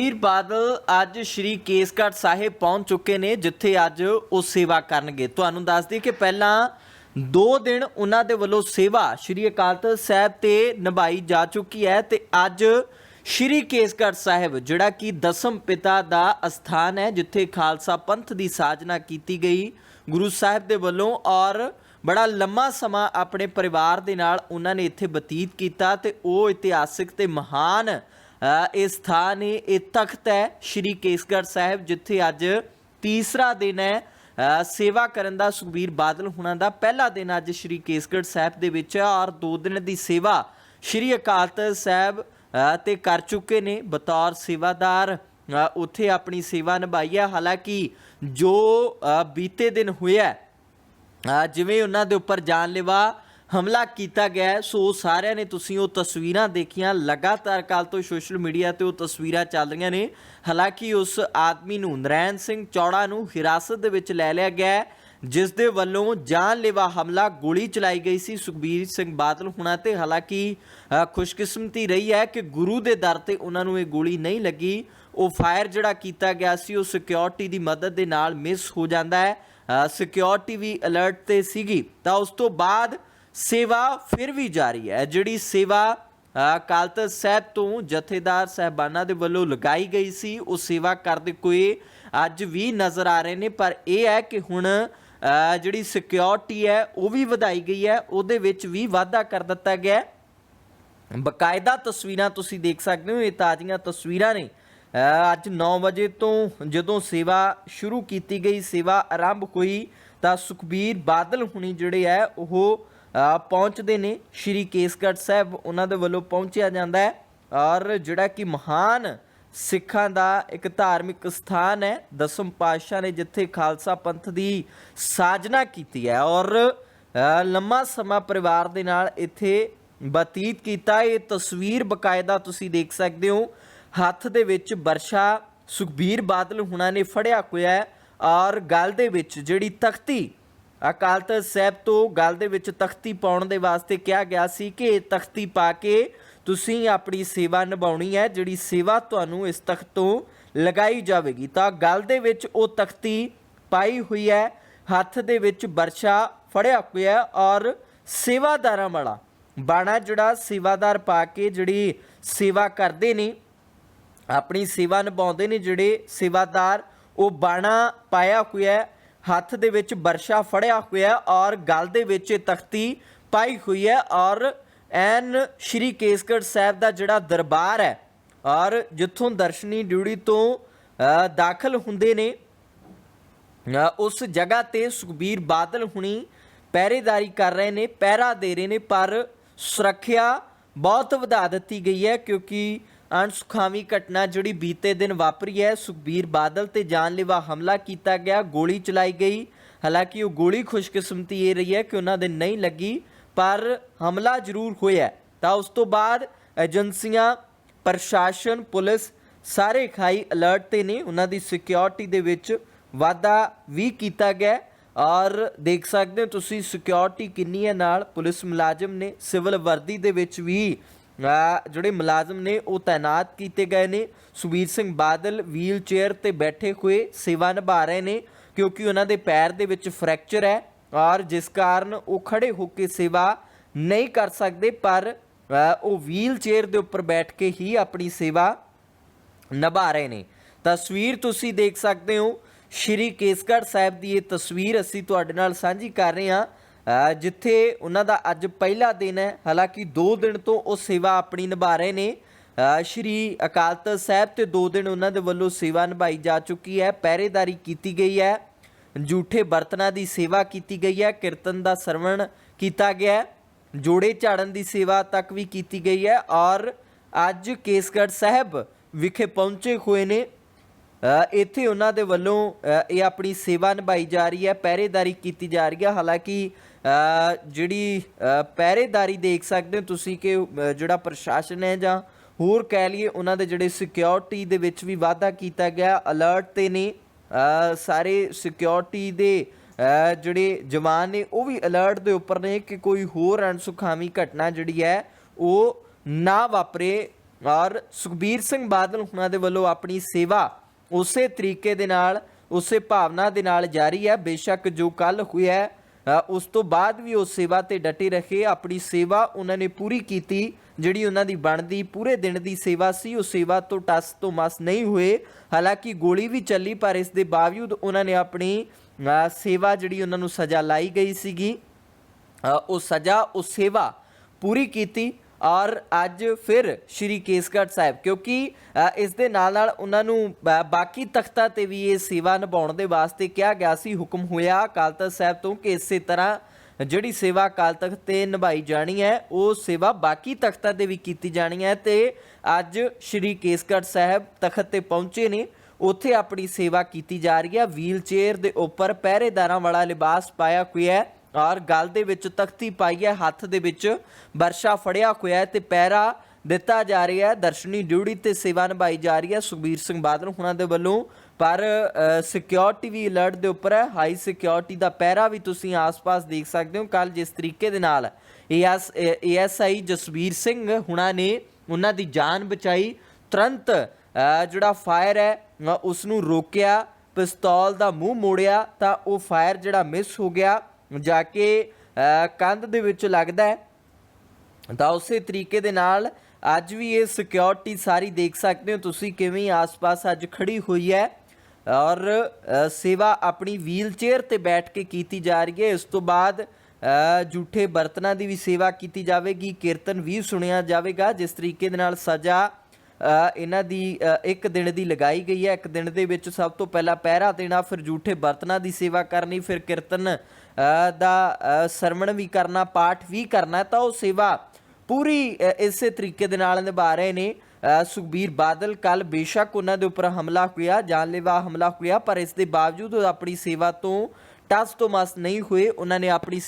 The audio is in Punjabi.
ਵੀਰ ਬਾਦਲ ਅੱਜ ਸ਼੍ਰੀ ਕੇਸਗੜ੍ਹ ਸਾਹਿਬ ਪਹੁੰਚ ਚੁੱਕੇ ਨੇ, ਜਿੱਥੇ ਅੱਜ ਉਹ ਸੇਵਾ ਕਰਨਗੇ। ਤੁਹਾਨੂੰ ਦੱਸ ਦਈਏ ਕਿ ਪਹਿਲਾਂ 2 ਦਿਨ ਉਹਨਾਂ ਦੇ ਵੱਲੋਂ ਸੇਵਾ ਸ਼੍ਰੀ ਅਕਾਲ ਤਖਤ ਸਾਹਿਬ ਤੇ ਨਿਭਾਈ ਜਾ ਚੁੱਕੀ ਹੈ ਤੇ ਅੱਜ ਸ਼੍ਰੀ ਕੇਸਗੜ੍ਹ ਸਾਹਿਬ, ਜਿਹੜਾ ਕਿ ਦਸਮ ਪਿਤਾ ਦਾ ਅਸਥਾਨ ਹੈ, ਜਿੱਥੇ ਖਾਲਸਾ ਪੰਥ ਦੀ ਸਾਜਨਾ ਕੀਤੀ ਗਈ ਗੁਰੂ ਸਾਹਿਬ ਦੇ ਵੱਲੋਂ ਔਰ ਬੜਾ ਲੰਮਾ ਸਮਾਂ ਆਪਣੇ ਪਰਿਵਾਰ ਦੇ ਨਾਲ ਉਹਨਾਂ ਨੇ ਇੱਥੇ ਬਤੀਤ ਕੀਤਾ ਤੇ ਉਹ ਇਤਿਹਾਸਿਕ ਤੇ ਮਹਾਨ ਇਹ ਸਥਾਨ ਹੈ ਇਹ ਤਖਤ ਹੈ ਸ਼੍ਰੀ ਕੇਸਗੜ੍ਹ ਸਾਹਿਬ, ਜਿੱਥੇ ਅੱਜ ਤੀਸਰਾ ਦਿਨ ਹੈ। ਸੇਵਾ ਕਰਨ ਦਾ ਸੁਖਬੀਰ ਬਾਦਲ ਹੁਣਾਂ ਦਾ ਪਹਿਲਾ ਦਿਨ ਅੱਜ ਸ਼੍ਰੀ ਕੇਸਗੜ੍ਹ ਸਾਹਿਬ ਦੇ ਵਿੱਚ, ਔਰ ਦੋ ਦਿਨ ਦੀ ਸੇਵਾ ਸ਼੍ਰੀ ਅਕਾਲ ਤਖਤ ਸਾਹਿਬ ਤੇ ਕਰ ਚੁੱਕੇ ਨੇ। ਬਤੌਰ ਸੇਵਾਦਾਰ ਉੱਥੇ ਆਪਣੀ ਸੇਵਾ ਨਿਭਾਈ ਹੈ। ਹਾਲਾਂਕਿ ਜੋ ਬੀਤੇ ਦਿਨ ਹੋਇਆ ਜਿਵੇਂ ਉਹਨਾਂ ਦੇ ਉੱਪਰ ਜਾਨਲੇਵਾ ਹਮਲਾ ਕੀਤਾ ਗਿਆ ਹੈ, ਸੋ ਸਾਰਿਆਂ ਨੇ ਤੁਸੀਂ ਉਹ ਤਸਵੀਰਾਂ ਦੇਖੀਆਂ। ਲਗਾਤਾਰ ਕੱਲ ਤੋਂ ਸੋਸ਼ਲ ਮੀਡੀਆ ਤੇ ਉਹ ਤਸਵੀਰਾਂ ਚੱਲ ਰਹੀਆਂ ਨੇ। ਹਾਲਾਂਕਿ ਉਸ ਆਦਮੀ ਨੂੰ ਨਰੈਣ ਸਿੰਘ ਚੌੜਾ ਨੂੰ ਹਿਰਾਸਤ ਦੇ ਵਿੱਚ ਲੈ ਲਿਆ ਗਿਆ ਜਿਸ ਦੇ ਵੱਲੋਂ ਜਾਨਲੇਵਾ ਹਮਲਾ ਗੋਲੀ ਚਲਾਈ ਗਈ ਸੀ ਸੁਖਬੀਰ ਸਿੰਘ ਬਾਦਲ ਹੁਣਾਂ ਤੇ। ਹਾਲਾਂਕਿ ਖੁਸ਼ਕਿਸਮਤੀ ਰਹੀ ਹੈ ਕਿ ਗੁਰੂ ਦੇ ਦਰ ਤੇ ਉਹਨਾਂ ਨੂੰ ਇਹ ਗੋਲੀ ਨਹੀਂ ਲੱਗੀ। ਉਹ ਫਾਇਰ ਜਿਹੜਾ ਕੀਤਾ ਗਿਆ ਸੀ ਉਹ ਸਿਕਿਉਰਿਟੀ ਦੀ ਮਦਦ ਦੇ ਨਾਲ ਮਿਸ ਹੋ ਜਾਂਦਾ ਹੈ। ਸਿਕਿਉਰਿਟੀ ਵੀ ਅਲਰਟ ਤੇ ਸੀਗੀ। ਤਾਂ ਉਸ ਤੋਂ ਬਾਅਦ ਸੇਵਾ ਫਿਰ ਵੀ ਜਾਰੀ ਹੈ, ਜਿਹੜੀ ਸੇਵਾ ਅਕਾਲ ਤਖਤ ਸਾਹਿਬ ਤੋਂ ਜਥੇਦਾਰ ਸਹਿਬਾਨਾਂ ਦੇ ਵੱਲੋਂ ਲਗਾਈ ਗਈ ਸੀ, ਉਹ ਸੇਵਾ ਕਰਦੇ ਕੋਈ ਅੱਜ ਵੀ ਨਜ਼ਰ ਆ ਰਹੇ ਨੇ, ਪਰ ਇਹ ਹੈ ਕਿ ਹੁਣ ਜਿਹੜੀ ਸਿਕਿਉਰਿਟੀ ਹੈ, ਉਹ ਵੀ ਵਧਾਈ ਗਈ ਹੈ, ਉਹਦੇ ਵਿੱਚ ਵੀ ਵਾਧਾ ਕਰ ਦਿੱਤਾ ਗਿਆ ਹੈ। ਬਕਾਇਦਾ ਤਸਵੀਰਾਂ ਤੁਸੀਂ ਦੇਖ ਸਕਦੇ ਹੋ, ਇਹ ਤਾਜ਼ੀਆਂ ਤਸਵੀਰਾਂ ਨੇ। ਅੱਜ 9 ਵਜੇ ਤੋਂ ਜਦੋਂ ਸੇਵਾ ਸ਼ੁਰੂ ਕੀਤੀ ਗਈ, ਸੇਵਾ ਆਰੰਭ ਹੋਈ, ਤਾਂ ਸੁਖਬੀਰ ਬਾਦਲ ਹੁਣੀ ਜਿਹੜੇ ਹੈ, ਉਹ ਪਹੁੰਚਦੇ ਨੇ ਸ਼੍ਰੀ ਕੇਸਗੜ੍ਹ ਸਾਹਿਬ। ਉਹਨਾਂ ਦੇ ਵੱਲੋਂ ਪਹੁੰਚਿਆ ਜਾਂਦਾ ਹੈ ਔਰ ਜਿਹੜਾ ਕਿ ਮਹਾਨ ਸਿੱਖਾਂ ਦਾ ਇੱਕ ਧਾਰਮਿਕ ਸਥਾਨ ਹੈ। ਦਸਮ ਪਾਤਸ਼ਾਹ ਨੇ ਜਿੱਥੇ ਖਾਲਸਾ ਪੰਥ ਦੀ ਸਾਜਨਾ ਕੀਤੀ ਹੈ ਔਰ ਲੰਮਾ ਸਮਾਂ ਪਰਿਵਾਰ ਦੇ ਨਾਲ ਇੱਥੇ ਬਤੀਤ ਕੀਤਾ। ਇਹ ਤਸਵੀਰ ਬਕਾਇਦਾ ਤੁਸੀਂ ਦੇਖ ਸਕਦੇ ਹੋ। ਹੱਥ ਦੇ ਵਿੱਚ ਵਰਸ਼ਾ ਸੁਖਬੀਰ ਬਾਦਲ ਹੁਣਾਂ ਨੇ ਫੜਿਆ ਹੋਇਆ ਹੈ ਔਰ ਗਲ ਦੇ ਵਿੱਚ ਜਿਹੜੀ ਤਖਤੀ ਅਕਾਲ ਤਖਤ ਸਾਹਿਬ ਤੋਂ ਗੱਲ ਦੇ ਵਿੱਚ ਤਖਤੀ ਪਾਉਣ ਦੇ ਵਾਸਤੇ ਕਿਹਾ ਗਿਆ ਸੀ ਕਿ ਇਹ ਤਖਤੀ ਪਾ ਕੇ ਤੁਸੀਂ ਆਪਣੀ ਸੇਵਾ ਨਿਭਾਉਣੀ ਹੈ, ਜਿਹੜੀ ਸੇਵਾ ਤੁਹਾਨੂੰ ਇਸ ਤਖਤ ਤੋਂ ਲਗਾਈ ਜਾਵੇਗੀ। ਤਾਂ ਗੱਲ ਦੇ ਵਿੱਚ ਉਹ ਤਖਤੀ ਪਾਈ ਹੋਈ ਹੈ, ਹੱਥ ਦੇ ਵਿੱਚ ਵਰਸ਼ਾ ਫੜਿਆ ਹੋਇਆ ਔਰ ਸੇਵਾਦਾਰਾਂ ਵਾਲਾ ਬਾਣਾ ਜਿਹੜਾ ਸੇਵਾਦਾਰ ਪਾ ਕੇ ਜਿਹੜੀ ਸੇਵਾ ਕਰਦੇ ਨੇ, ਆਪਣੀ ਸੇਵਾ ਨਿਭਾਉਂਦੇ ਨੇ ਜਿਹੜੇ ਸੇਵਾਦਾਰ, ਉਹ ਬਾਣਾ ਪਾਇਆ ਹੋਇਆ ਹੱਥ ਦੇ ਵਿੱਚ ਬਰਸ਼ਾ ਫੜਿਆ ਹੋਇਆ ਔਰ ਗਲ ਦੇ ਵਿੱਚ ਇਹ ਤਖਤੀ ਪਾਈ ਹੋਈ ਹੈ ਔਰ ਐਨ ਸ਼੍ਰੀ ਕੇਸਗੜ੍ਹ ਸਾਹਿਬ ਦਾ ਜਿਹੜਾ ਦਰਬਾਰ ਹੈ ਔਰ ਜਿੱਥੋਂ ਦਰਸ਼ਨੀ ਡਿਊਟੀ ਤੋਂ ਦਾਖਲ ਹੁੰਦੇ ਨੇ ਉਸ ਜਗ੍ਹਾ ਤੇ ਸੁਖਬੀਰ ਬਾਦਲ ਹੁਣੀ ਪਹਿਰੇਦਾਰੀ ਕਰ ਰਹੇ ਨੇ, ਪਹਿਰਾ ਦੇ ਰਹੇ ਨੇ, ਪਰ ਸੁਰੱਖਿਆ ਬਹੁਤ ਵਧਾ ਦਿੱਤੀ ਗਈ ਹੈ ਕਿਉਂਕਿ ਅਣਸੁਖਾਵੀ ਘਟਨਾ ਜਿਹੜੀ ਬੀਤੇ ਦਿਨ ਵਾਪਰੀ ਹੈ, ਸੁਖਬੀਰ ਬਾਦਲ ਤੇ ਜਾਨਲੇਵਾ ਹਮਲਾ ਕੀਤਾ ਗਿਆ, ਗੋਲੀ ਚਲਾਈ ਗਈ। ਹਾਲਾਂਕਿ ਉਹ ਗੋਲੀ ਖੁਸ਼ਕਿਸਮਤੀ ਇਹ ਰਹੀ ਹੈ ਕਿ ਉਹਨਾਂ ਦੇ ਨਹੀਂ ਲੱਗੀ, ਪਰ ਹਮਲਾ ਜ਼ਰੂਰ ਹੋਇਆ ਤਾਂ ਉਸ ਤੋਂ ਬਾਅਦ ਏਜੰਸੀਆਂ, ਪ੍ਰਸ਼ਾਸਨ, ਪੁਲਿਸ ਸਾਰੇ ਖਾਈ ਅਲਰਟ ਤੇ ਨੇ। ਉਹਨਾਂ ਦੀ ਸਿਕਿਉਰਿਟੀ ਦੇ ਵਿੱਚ ਵਾਧਾ ਵੀ ਕੀਤਾ ਗਿਆ ਔਰ ਦੇਖ ਸਕਦੇ ਹੋ ਤੁਸੀਂ ਸਿਕਿਉਰਿਟੀ ਕਿੰਨੀ ਹੈ ਨਾਲ। ਪੁਲਿਸ ਮੁਲਾਜ਼ਮ ਨੇ ਸਿਵਲ ਵਰਦੀ ਦੇ ਵਿੱਚ ਵੀ ਜਿਹੜੇ ਮੁਲਾਜ਼ਮ ਨੇ ਉਹ ਤਾਇਨਾਤ ਕੀਤੇ ਗਏ ਨੇ। ਸੁਬੀਰ ਸਿੰਘ ਬਾਦਲ ਵੀਲ ਚੇਅਰ ਤੇ ਬੈਠੇ ਹੋਏ ਸੇਵਾ ਨਿਭਾ ਰਹੇ ਨੇ, ਕਿਉਂਕਿ ਉਹਨਾਂ ਦੇ ਪੈਰ ਦੇ ਵਿੱਚ ਫ੍ਰੈਕਚਰ ਹੈ ਔਰ ਜਿਸ ਕਾਰਨ ਉਹ ਖੜੇ ਹੋ ਕੇ ਸੇਵਾ ਨਹੀਂ ਕਰ ਸਕਦੇ, ਪਰ ਉਹ ਵੀਲ ਚੇਅਰ ਦੇ ਉੱਪਰ ਬੈਠ ਕੇ ਹੀ ਆਪਣੀ ਸੇਵਾ ਨਿਭਾ ਰਹੇ ਨੇ। ਤਸਵੀਰ ਤੁਸੀਂ ਦੇਖ ਸਕਦੇ ਹੋ। ਸ਼੍ਰੀ ਕੇਸਗੜ੍ਹ ਸਾਹਿਬ ਦੀ ਇਹ ਤਸਵੀਰ ਅਸੀਂ ਤੁਹਾਡੇ ਨਾਲ ਸਾਂਝੀ ਕਰ ਰਹੇ ਹਾਂ। ਜਿੱਥੇ ਉਹਨਾਂ ਦਾ ਅੱਜ ਪਹਿਲਾ ਦਿਨ ਹੈ। ਹਾਲਾਂਕਿ 2 ਦਿਨ ਤੋਂ ਉਹ ਸੇਵਾ ਆਪਣੀ ਨਿਭਾ ਰਹੇ ਨੇ। ਸ਼੍ਰੀ ਅਕਾਲ ਤਖਤ ਸਾਹਿਬ ਤੇ 2 ਦਿਨ ਉਹਨਾਂ ਦੇ ਵੱਲੋਂ ਸੇਵਾ ਨਿਭਾਈ ਜਾ ਚੁੱਕੀ ਹੈ। ਪਹਿਰੇਦਾਰੀ ਕੀਤੀ ਗਈ ਹੈ। ਝੂਠੇ ਬਰਤਨਾਂ ਦੀ ਸੇਵਾ ਕੀਤੀ ਗਈ ਹੈ। ਕੀਰਤਨ ਦਾ ਸਰਵਣ ਕੀਤਾ ਗਿਆ ਹੈ। ਜੋੜੇ ਝਾੜਨ ਦੀ ਸੇਵਾ ਤੱਕ ਵੀ ਕੀਤੀ ਗਈ ਹੈ। ਔਰ ਅੱਜ ਕੇਸਗੜ੍ਹ ਸਾਹਿਬ ਵਿਖੇ ਪਹੁੰਚੇ ਹੋਏ ਨੇ। ਇੱਥੇ ਉਹਨਾਂ ਦੇ ਵੱਲੋਂ ਇਹ ਆਪਣੀ ਸੇਵਾ ਨਿਭਾਈ ਜਾ ਰਹੀ ਹੈ। ਪਹਿਰੇਦਾਰੀ ਕੀਤੀ ਜਾ ਰਹੀ ਹੈ। ਹਾਲਾਂਕਿ ਜਿਹੜੀ ਪਹਿਰੇਦਾਰੀ ਦੇਖ ਸਕਦੇ ਹੋ ਤੁਸੀਂ ਕਿ ਜਿਹੜਾ ਪ੍ਰਸ਼ਾਸਨ ਹੈ ਜਾਂ ਹੋਰ ਕਹਿ ਲਈਏ ਉਹਨਾਂ ਦੇ ਜਿਹੜੇ ਸਿਕਿਉਰਿਟੀ ਦੇ ਵਿੱਚ ਵੀ ਵਾਧਾ ਕੀਤਾ ਗਿਆ ਅਲਰਟ ਤੇ ਨੇ। ਸਾਰੇ ਸਿਕਿਉਰਿਟੀ ਦੇ ਜਿਹੜੇ ਜਵਾਨ ਨੇ ਉਹ ਵੀ ਅਲਰਟ ਦੇ ਉੱਪਰ ਨੇ ਕਿ ਕੋਈ ਹੋਰ ਅਣਸੁਖਾਵੀ ਘਟਨਾ ਜਿਹੜੀ ਹੈ ਉਹ ਨਾ ਵਾਪਰੇ। ਔਰ ਸੁਖਬੀਰ ਸਿੰਘ ਬਾਦਲ ਹੁਣਾਂ ਦੇ ਵੱਲੋਂ ਆਪਣੀ ਸੇਵਾ ਉਸੇ ਤਰੀਕੇ ਦੇ ਨਾਲ, ਉਸੇ ਭਾਵਨਾ ਦੇ ਨਾਲ ਜਾਰੀ ਹੈ। ਬੇਸ਼ੱਕ ਜੋ ਕੱਲ ਹੋਇਆ ਉਸ ਤੋਂ ਬਾਅਦ ਵੀ ਉਹ ਸੇਵਾ ਤੇ ਡਟੇ ਰਹੇ। ਆਪਣੀ ਸੇਵਾ ਉਹਨਾਂ ਨੇ ਪੂਰੀ ਕੀਤੀ, ਜਿਹੜੀ ਉਹਨਾਂ ਦੀ ਬਣਦੀ, ਪੂਰੇ ਦਿਨ ਦੀ ਸੇਵਾ ਸੀ। ਉਹ ਸੇਵਾ ਤੋਂ ਟਸ ਤੋਂ ਮਸ ਨਹੀਂ ਹੋਏ। ਹਾਲਾਂਕਿ ਗੋਲੀ ਵੀ ਚੱਲੀ, ਪਰ ਇਸ ਦੇ ਬਾਵਜੂਦ ਉਹਨਾਂ ਨੇ ਆਪਣੀ ਸੇਵਾ ਜਿਹੜੀ ਉਹਨਾਂ ਨੂੰ ਸਜ਼ਾ ਲਾਈ ਗਈ ਸੀਗੀ। ਉਹ ਸਜ਼ਾ, ਉਹ ਸੇਵਾ ਪੂਰੀ ਕੀਤੀ। ਔਰ ਅੱਜ ਫਿਰ ਸ਼੍ਰੀ ਕੇਸਗੜ੍ਹ ਸਾਹਿਬ, ਕਿਉਂਕਿ ਇਸ ਦੇ ਨਾਲ ਨਾਲ ਉਹਨਾਂ ਨੂੰ ਬਾਕੀ ਤਖਤਾਂ ਤੇ ਵੀ ਇਹ ਸੇਵਾ ਨਿਭਾਉਣ ਦੇ ਵਾਸਤੇ ਕਿਹਾ ਗਿਆ ਸੀ, ਹੁਕਮ ਹੋਇਆ ਅਕਾਲ ਤਖਤ ਸਾਹਿਬ ਤੋਂ ਕਿ ਇਸੇ ਤਰ੍ਹਾਂ ਜਿਹੜੀ ਸੇਵਾ ਅਕਾਲ ਤਖਤ ਤੇ ਨਿਭਾਈ ਜਾਣੀ ਹੈ, ਉਹ ਸੇਵਾ ਬਾਕੀ ਤਖਤਾਂ ਤੇ ਵੀ ਕੀਤੀ ਜਾਣੀ ਹੈ ਤੇ ਅੱਜ ਸ਼੍ਰੀ ਕੇਸਗੜ੍ਹ ਸਾਹਿਬ ਤਖਤ ਤੇ ਪਹੁੰਚੇ ਨੇ, ਉੱਥੇ ਆਪਣੀ ਸੇਵਾ ਕੀਤੀ ਜਾ ਰਹੀ ਹੈ ਵੀਲ ਚੇਅਰ ਦੇ ਉੱਪਰ ਪਹਿਰੇਦਾਰਾਂ ਵਾਲਾ ਲਿਬਾਸ ਪਾਇਆ ਹੋਇਆ ਹੈ। ਔਰ ਗਲ ਦੇ ਵਿੱਚ ਤਖਤੀ ਪਾਈ ਹੈ ਹੱਥ ਦੇ ਵਿੱਚ ਵਰਸ਼ਾ ਫੜਿਆ ਹੋਇਆ ਹੈ ਤੇ ਪਹਿਰਾ ਦਿੱਤਾ ਜਾ ਰਿਹਾ ਹੈ। ਦਰਸ਼ਨੀ ਡਿਊਟੀ ਤੇ ਸੇਵਾ ਨਿਭਾਈ ਜਾ ਰਹੀ ਹੈ ਸੁਖਬੀਰ ਸਿੰਘ ਬਾਦਲ ਹੁਣਾਂ ਦੇ ਵੱਲੋਂ। ਪਰ ਸਿਕਿਉਰਿਟੀ ਵੀ ਅਲਰਟ ਦੇ ਉੱਪਰ ਹੈ। ਹਾਈ ਸਿਕਿਉਰਿਟੀ ਦਾ ਪਹਿਰਾ ਵੀ ਤੁਸੀਂ ਆਸ-ਪਾਸ ਦੇਖ ਸਕਦੇ ਹੋ। ਕੱਲ ਜਿਸ ਤਰੀਕੇ ਦੇ ਨਾਲ ਏਐਸ ਏਐਸਆਈ ਜਸਵੀਰ ਸਿੰਘ ਹੁਣਾਂ ਨੇ ਉਹਨਾਂ ਦੀ ਜਾਨ ਬਚਾਈ। ਤੁਰੰਤ ਜਿਹੜਾ ਫਾਇਰ ਹੈ ਅ, ਉਸ ਨੂੰ ਰੋਕਿਆ। ਪਿਸਤੌਲ ਦਾ ਮੂੰਹ ਮੋੜਿਆ ਤਾਂ ਉਹ ਫਾਇਰ ਜਿਹੜਾ ਮਿਸ ਹੋ ਗਿਆ। ਜਾ ਕੇ ਕੰਧ ਦੇ ਵਿੱਚ ਲੱਗਦਾ ਹੈ। ਤਾਂ ਉਸੇ ਤਰੀਕੇ ਦੇ ਨਾਲ ਅੱਜ ਵੀ ਇਹ ਸਿਕਿਉਰਿਟੀ ਸਾਰੀ ਦੇਖ ਸਕਦੇ ਹੋ ਤੁਸੀਂ ਕਿਵੇਂ ਆਸ-ਪਾਸ ਅੱਜ ਖੜੀ ਹੋਈ ਹੈ। ਔਰ ਸੇਵਾ ਆਪਣੀ ਵੀਲ ਚੇਅਰ ਤੇ ਬੈਠ ਕੇ ਕੀਤੀ ਜਾ ਰਹੀ ਹੈ। ਇਸ ਤੋਂ ਬਾਅਦ ਅ, ਜੂਠੇ ਬਰਤਨਾਂ ਦੀ ਵੀ ਸੇਵਾ ਕੀਤੀ ਜਾਵੇਗੀ। ਕੀਰਤਨ ਵੀ ਸੁਣਿਆ ਜਾਵੇਗਾ। ਜਿਸ ਤਰੀਕੇ ਦੇ ਨਾਲ ਸਜ਼ਾ ਇਹਨਾਂ ਦੀ ਇੱਕ ਦਿਨ ਦੀ ਲਗਾਈ ਗਈ ਹੈ। ਇੱਕ ਦਿਨ ਦੇ ਵਿੱਚ ਸਭ ਤੋਂ ਪਹਿਲਾਂ ਪਹਿਰਾ ਦੇਣਾ ਫਿਰ ਜੂਠੇ ਬਰਤਨਾਂ ਦੀ ਸੇਵਾ ਕਰਨੀ ਫਿਰ ਕੀਰਤਨ ਦਾ ਸਰਵਣ ਵੀ ਕਰਨਾ, ਪਾਠ ਵੀ ਕਰਨਾ, ਤਾਂ ਉਹ ਸੇਵਾ ਪੂਰੀ ਇਸੇ ਤਰੀਕੇ ਦੇ ਨਾਲ ਨਿਭਾ ਰਹੇ ਨੇ। ਸੁਖਬੀਰ ਬਾਦਲ ਕੱਲ ਬੇਸ਼ੱਕ ਉਹਨਾਂ ਦੇ ਉੱਪਰ ਹਮਲਾ ਹੋਇਆ, ਜਾਨਲੇਵਾ ਹਮਲਾ ਹੋਇਆ, ਪਰ ਇਸ ਦੇ ਬਾਵਜੂਦ ਉਹ ਆਪਣੀ ਸੇਵਾ ਤੋਂ ਟਸ ਤੋਂ ਮਸ ਨਹੀਂ ਹੋਏ, ਉਹਨਾਂ ਨੇ ਆਪਣੀ